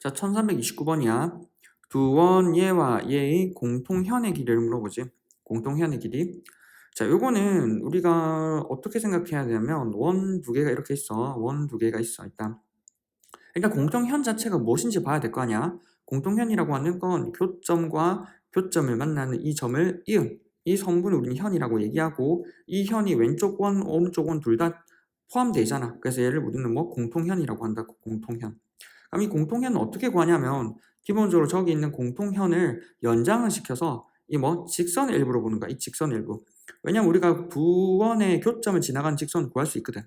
자, 1329번이야. 두원 얘와 얘의 공통 현의 길이를 물어보지. 공통 현의 길이. 자, 요거는 우리가 어떻게 생각해야 되냐면 원 두 개가 이렇게 있어. 원 두 개가 있어. 일단. 일단 공통현 자체가 무엇인지 봐야 될 거 아니야. 공통현이라고 하는 건 교점과 교점을 만나는 이 점을 이은 이 성분을 우리는 현이라고 얘기하고 이 현이 왼쪽 원, 오른쪽 원 둘 다 포함되잖아. 그래서 얘를 우리는 뭐 공통현이라고 한다고 공통현. 그럼 이 공통현은 어떻게 구하냐면 기본적으로 저기 있는 공통현을 연장을 시켜서 이 뭐 직선 일부로 보는 거야. 이 직선 일부. 왜냐면 우리가 두 원의 교점을 지나가는 직선을 구할 수 있거든.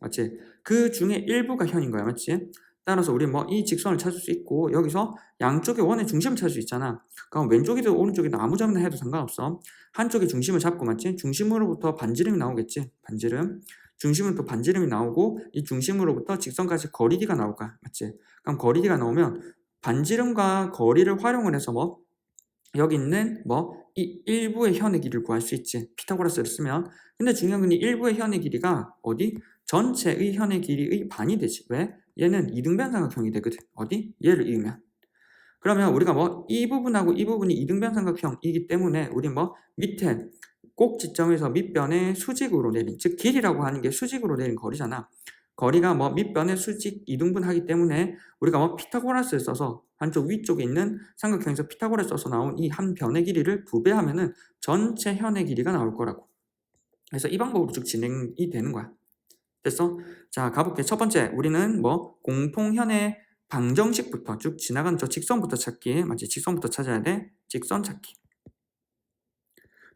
맞지? 그 중에 일부가 현인 거야. 맞지? 따라서 우리 뭐 이 직선을 찾을 수 있고 여기서 양쪽의 원의 중심을 찾을 수 있잖아. 그럼 왼쪽이든 오른쪽이든 아무 점이나 해도 상관없어. 한쪽의 중심을 잡고 맞지? 중심으로부터 반지름이 나오겠지. 반지름. 중심은 또 반지름이 나오고 이 중심으로부터 직선까지 거리기가 나올 거야. 맞지? 그럼 거리기가 나오면 반지름과 거리를 활용을 해서 뭐 여기 있는 뭐 이 일부의 현의 길이를 구할 수 있지. 피타고라스를 쓰면. 근데 중요한 건 이 일부의 현의 길이가 어디? 전체의 현의 길이의 반이 되지. 왜? 얘는 이등변삼각형이 되거든. 어디? 얘를 이으면. 그러면 우리가 뭐 이 부분하고 이 부분이 이등변삼각형이기 때문에 우리 뭐 밑에 꼭지점에서 밑변의 수직으로 내린 즉 길이라고 하는 게 수직으로 내린 거리잖아. 거리가 뭐 밑변의 수직 이등분하기 때문에 우리가 뭐 피타고라스를 써서 한쪽 위쪽에 있는 삼각형에서 피타고라스 써서 나온 이 한 변의 길이를 두배 하면은 전체 현의 길이가 나올 거라고. 그래서 이 방법으로 쭉 진행이 되는 거야. 됐어? 자, 가볼게. 첫 번째, 우리는 뭐 공통현의 방정식부터 쭉 지나가는 저 직선부터 찾기. 맞지? 직선부터 찾아야 돼. 직선 찾기.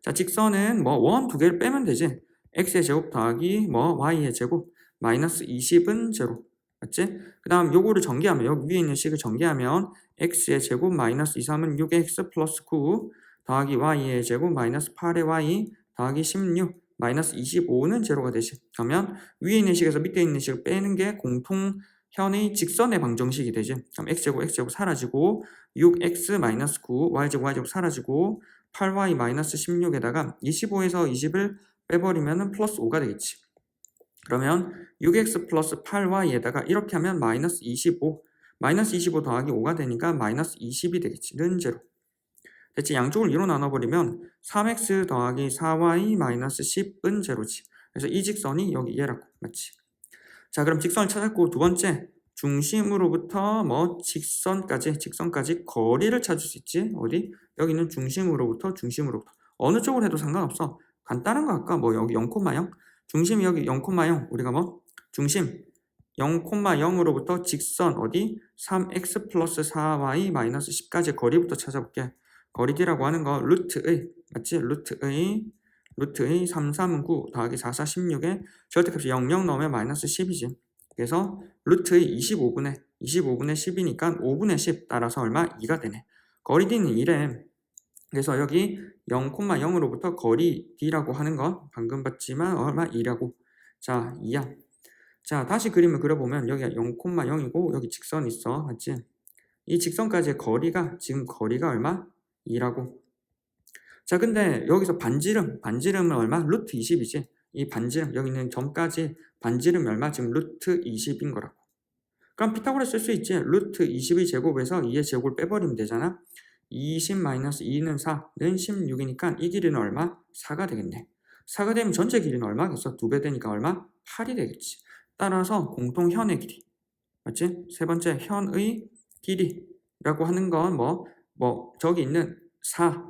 자, 직선은 뭐 원 두 개를 빼면 되지. x의 제곱 더하기 뭐 y의 제곱 마이너스 20은 제로. 맞지? 그 다음 요거를 전개하면 여기 위에 있는 식을 전개하면 x의 제곱 마이너스 2, 3은 6x 플러스 9 더하기 y의 제곱 마이너스 8의 y 더하기 16 마이너스 25는 제로가 되지. 그러면 위에 있는 식에서 밑에 있는 식을 빼는 게 공통현의 직선의 방정식이 되지. 그럼 x제곱 x제곱 사라지고 6x 마이너스 9 y제곱 y제곱 사라지고 8y 마이너스 16에다가 25에서 20을 빼버리면 플러스 5가 되겠지. 그러면 6x 플러스 8y에다가 이렇게 하면 마이너스 25 마이너스 25 더하기 5가 되니까 마이너스 20이 되겠지. 는 제로. 대체 양쪽을 2로 나눠버리면 3x 더하기 4y 마이너스 10은 제로지. 그래서 이 직선이 여기 얘라고. 맞지? 자 그럼 직선을 찾았고 두 번째 중심으로부터 뭐 직선까지 직선까지 거리를 찾을 수 있지. 어디? 여기 있는 중심으로부터 중심으로부터. 어느 쪽으로 해도 상관없어. 간단한 거 할까? 뭐 여기 0,0 중심이 여기 0,0 우리가 뭐 중심 0,0으로부터 직선 어디? 3x 플러스 4y 마이너스 10까지 거리부터 찾아볼게. 거리기라고 하는 거 루트의 맞지? 루트의 루트의 3, 3, 9 더하기 4, 4, 16에 절대값이 0, 0 넣으면 마이너스 10이지. 그래서 루트의 25분의 25분의 10이니까 5분의 10 따라서 얼마? 2가 되네. 거리 D는 2래. 그래서 여기 0,0으로부터 거리 D라고 하는 거 방금 봤지만 얼마? 2라고. 자, 2야. 자, 다시 그림을 그려보면 여기가 0,0이고 여기 직선 있어. 맞지? 이 직선까지의 거리가 지금 거리가 얼마? 2라고. 자, 근데 여기서 반지름, 반지름은 얼마? 루트 20이지. 이 반지름, 여기 있는 점까지 반지름이 얼마? 지금 루트 20인 거라고. 그럼 피타고라스 쓸 수 있지. 루트 20의 제곱에서 2의 제곱을 빼버리면 되잖아. 20-2는 4는 16이니까 이 길이는 얼마? 4가 되겠네. 4가 되면 전체 길이는 얼마겠어? 2배 되니까 얼마? 8이 되겠지. 따라서 공통 현의 길이. 맞지? 세 번째, 현의 길이라고 하는 건 뭐, 뭐, 저기 있는 4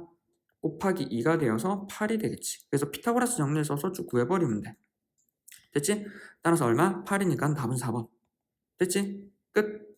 곱하기 2가 되어서 8이 되겠지. 그래서 피타고라스 정리를 써서 쭉 구해버리면 돼. 됐지? 따라서 얼마? 8이니까 답은 4번. 됐지? 끝.